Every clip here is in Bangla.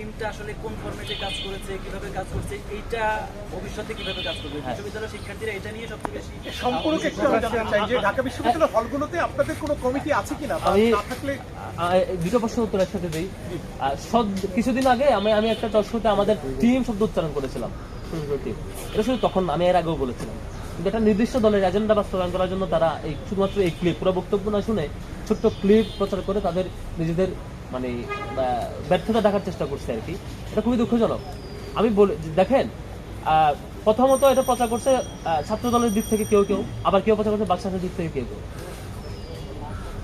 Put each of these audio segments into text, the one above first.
টিমটা আসলে কোন ফরম্যাটে কাজ করেছে কীভাবে কাজ করছে এইটা ভবিষ্যতে কীভাবে কাজ করবে? হ্যাঁ। বিশ্ববিদ্যালয়ের শিক্ষার্থীরা এটা নিয়ে সবচেয়ে বেশি সম্পর্কে একটু আমি জানতে চাই যে ঢাকা বিশ্ববিদ্যালয়ের হলগুলোতে আপনাদের কোনো কমিটি আছে কিনা আমি- না থাকলে দুটো প্রশ্ন উত্তর একসাথে দিই। কিছুদিন আগে আমি আমি একটা টকশোতে আমাদের টিম শব্দ উচ্চারণ করেছিলাম। এটা শুধু তখন আমি এর আগেও বলেছিলাম। কিন্তু একটা নির্দিষ্ট দলের এজেন্ডা বাস্তবায়ন করার জন্য তারা এই শুধুমাত্র এই ক্লিপ পুরো বক্তব্য না শুনে ছোট্ট ক্লিপ প্রচার করে তাদের নিজেদের মানে ব্যর্থতা দেখার চেষ্টা করছে আর কি। এটা খুবই দুঃখজনক। আমি বলি, দেখেন প্রথমত এটা প্রচার করছে ছাত্র দলের দিক থেকে কেউ কেউ, আবার কেউ প্রচার করছে বাক্সাসের দিক থেকে কেউ কেউ।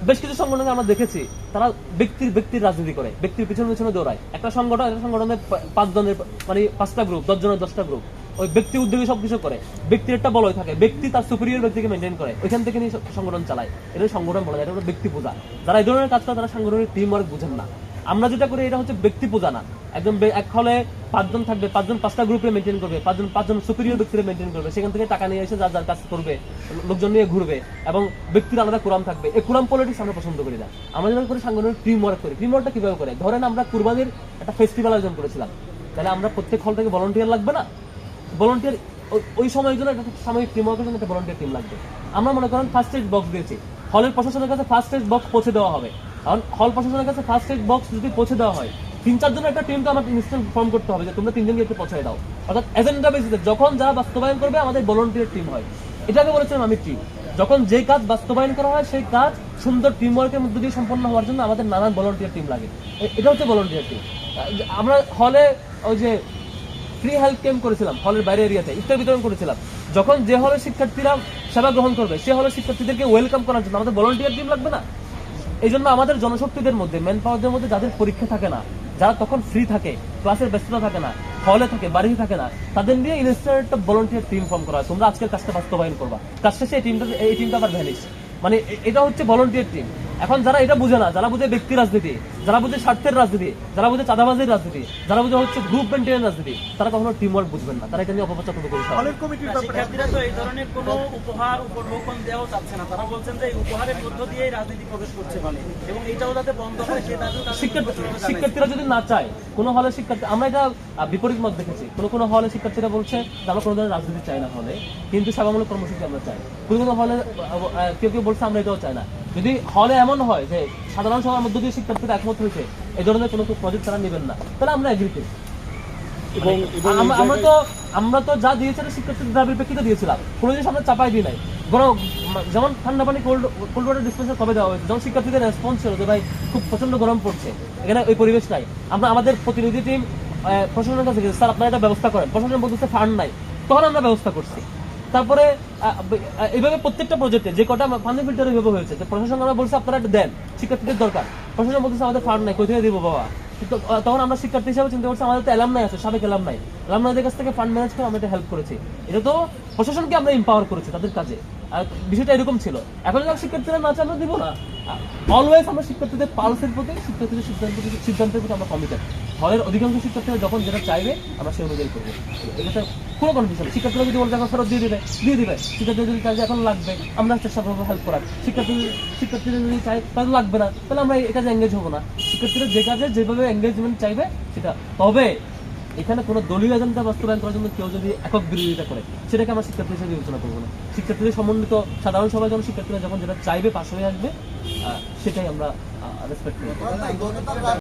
বেশ কিছু সংগঠনকে আমরা দেখেছি, তারা ব্যক্তির ব্যক্তির রাজনীতি করে, ব্যক্তির পিছনে পিছনে দৌড়ায়। একটা সংগঠন, একটা সংগঠনের পাঁচজনের মানে পাঁচটা গ্রুপ দশজনের দশটা গ্রুপ ওই ব্যক্তি উদ্যোগে সবকিছু করে। ব্যক্তির একটা বলয় থাকে, ব্যক্তি তার সুপিরিয়র ব্যক্তিকে মেনটেন করে। ওইখান থেকে নিয়ে সংগঠন চালায়। এটা সংগঠন বলা যায়, এটা ব্যক্তি পূজা। যারা এই ধরনের কাজ করে, তারা সাংগঠনিক টিম ওয়ার্ক বুঝেন না। আমরা যেটা করি, এটা হচ্ছে ব্যক্তি পূজা না। একদম এক হলে পাঁচজন থাকবে, পাঁচজন পাঁচটা গ্রুপে মেনটেন করবে, পাঁচজন পাঁচজন সুপিরিয়র ব্যক্তিরা মেনটেন করবে। সেখান থেকে টাকা নিয়ে এসে যার যার কাজ করবে লোকজন নিয়ে ঘুরবে এবং ব্যক্তির আলাদা কুরাম থাকবে। এই কুরাম পলিটিক্স আমরা পছন্দ করি না। আমরা যেটা করি সাংগঠনিক টিম ওয়ার্ক করি। টিম ওয়ার্কটা কীভাবে করে? ধরেন আমরা কুরবানির একটা ফেস্টিভ্যাল আয়োজন করেছিলাম। তাহলে আমরা প্রত্যেক হল থেকে ভলান্টিয়ার লাগবে না? ভলান্টিয়ার ওই সময়ের জন্য একটা সাময়িক টিম জন্য একটা ভলান্টিয়ার টিম লাগবে। আমরা মনে করেন ফার্স্ট এড বক্স দিয়েছি। হলের প্রশাসনের কাছে ফার্স্ট এড বক্স পৌঁছে দেওয়া হবে। কারণ হল প্রশাসনের কাছে ফার্স্ট এড বক্স যদি পৌঁছে দেওয়া হয়, তিন চারজনের একটা ইনস্ট্যান্ট ফর্ম করতে হবে যে তোমরা তিনজনকে একটু দাও। অর্থাৎ এজেন্ডা বেসিসে যখন যারা বাস্তবায়ন করবে, আমাদের ভলান্টিয়ার টিম হয়। এটাকে বলেছিলাম আমি টিম যখন যে কাজ বাস্তবায়ন করা হয়, সেই কাজ সুন্দর টিম ওয়ার্কের মধ্যে দিয়ে সম্পন্ন হওয়ার জন্য আমাদের নানান ভলান্টিয়ার টিম লাগে। এটা হচ্ছে ভলান্টিয়ার টিম আমরা হলে ওই যে ফ্রি হেলথ ক্যাম্প করেছিলাম হলের বাইরে এরিয়াতে ইফতার বিতরণ করেছিলাম। যখন যে হলের শিক্ষার্থীরা সেবা গ্রহণ করবে, সে হলের শিক্ষার্থীদেরকে ওয়েলকাম করার জন্য আমাদের ভলান্টিয়ার টিম লাগবে না? এই জন্য আমাদের জনশক্তিদের মধ্যে ম্যান পাওয়ারদের মধ্যে যাদের পরীক্ষা থাকে না, যারা তখন ফ্রি থাকে ক্লাসের ব্যস্ততা থাকে না হলে থাকে, বাড়িতে থাকে না, তাদের নিয়ে ইনস্টার একটা ভলান্টিয়ার টিম ফর্ম করা হয়। তোমরা আজকের কাজটা বাস্তবায়ন করবা। কাজ শেষে এই টিমটা এই টিমটা আবার ভ্যানিশ মানে এটা হচ্ছে ভলান্টিয়ার টিম এখন যারা এটা বুঝে না, যারা বুঝে ব্যক্তি রাজনীতি যারা বুঝে স্বার্থের রাজনীতি যারা বুঝে চাঁদাবাজির রাজনীতি যারা বুঝে হচ্ছে গ্রুপ মেনটেনের রাজনীতি তারা কখনো টিম ওয়ার্ক বুঝবেন না। তারা এটা নিয়ে অপপ্রচার করতে করেছে অনেক কমিটির ব্যাপারে শিক্ষার্থীরা তো এই ধরনের কোনো উপহার উপলোকন দেওয়াও চাচ্ছে না। তারা বলছেন যে এই উপহারের মধ্য দিয়েই রাজনীতি প্রবেশ করছে বলে এবং এটাও যাতে বন্ধ হয় সে। শিক্ষার্থীরা যদি না চায় কোনো হলে শিক্ষার্থী আমরা এটা বিপরীত মত দেখেছি। কোনো কোনো হলে শিক্ষার্থীরা বলছে যে আমরা কোনো ধরনের রাজনীতি চাই না হলে কিন্তু সেবামূলক কর্মসূচি আমরা চাই। কোনো কোনো হলে কেউ কেউ বলছে আমরা এটাও চাই না। যদি হলে এমন হয় যে সাধারণ সভার মধ্য দিয়ে শিক্ষার্থীরা একমত হয়েছে এই ধরনের কোনো প্রজেক্ট তারা নেবেন না তাহলে আমরা এগ্রি করি। আমরা- আমরা তো আমরা তো যা দিয়েছিলাম শিক্ষার্থীদের দাবির প্রেক্ষিতে দিয়েছিলাম। কোনো জিনিস আমরা চাপাই দিই নাই। যেমন ঠান্ডা পানি কোল্ড কোল্ড ওয়াটার ডিসপেন্সার কবে দেওয়া হয়েছে? যখন শিক্ষার্থীদের রেসপন্স ছিল যে, ভাই, খুব প্রচণ্ড গরম পড়ছে। এখানে ওই পরিবেশ নাই। আমরা আমাদের প্রতিনিধি টিম প্রশাসনের কাছে গেছে, স্যার, আপনারা এটা ব্যবস্থা করেন। প্রশাসন বলতেছে ফান্ড নাই। তখন আমরা ব্যবস্থা করছি। তারপরে এইভাবে প্রত্যেকটা প্রজেক্টে যে কটা ফান্ডিং ফিল্টার এইভাবে হয়েছে প্রশাসন আমরা বলছি, আপনারা এটা দেন, শিক্ষার্থীদের দরকার। প্রশাসন বলতেছে আমাদের ফান্ড নাই কোথায় দিব, বাবা? তখন আমরা শিক্ষার্থী হিসাবে চিন্তা করছি, আমাদের তো এলাম নাই আছে, সাবেক এলাম নাই। নাইদের কাছ থেকে ফান্ড ম্যানেজ করে আমরা এটা হেল্প করেছি। এটা তো প্রশাসনকে আমরা এম্পাওয়ার করেছি, তাদের কাজে। বিষয়টা এরকম ছিল। এখন যখন শিক্ষার্থীরা না আমরা দিব না। অলওয়েজ আমরা শিক্ষার্থীদের পালসের প্রতি, শিক্ষার্থীদের সিদ্ধান্তের প্রতি সিদ্ধান্তের প্রতি আমরা কমিটেড হলের অধিকাংশ শিক্ষার্থীরা যখন যেটা চাইবে, আমরা সেই অনুযায়ী করব। এটা কোনো কনফিউশন শিক্ষার্থীরা যদি বলতে এখন ফেরত দিয়ে দেবে দিয়ে দেবে। শিক্ষার্থীদের যদি চাই এখন লাগবে, আমরা চেষ্টা করব হেল্প করার। শিক্ষার্থী শিক্ষার্থীরা যদি চাই তাহলে লাগবে না। তাহলে আমরা এই কাজে এঙ্গেজ হব না। শিক্ষার্থীরা যে কাজে যেভাবে এঙ্গেজমেন্ট চাইবে, সেটা। তবে এখানে কোনো দলীয় এজেন্ডা বাস্তবায়ন করার জন্য কেউ যদি একক বিরোধিতা করে, সেটাকে আমরা শিক্ষার্থী হিসেবে বিবেচনা করব না। শিক্ষার্থীদের সমন্বিত সাধারণ সভায় যখন শিক্ষার্থীরা যখন যেটা চাইবে পাশ হয়ে আসবে সেটাই আমরা রেসপেক্ট করব।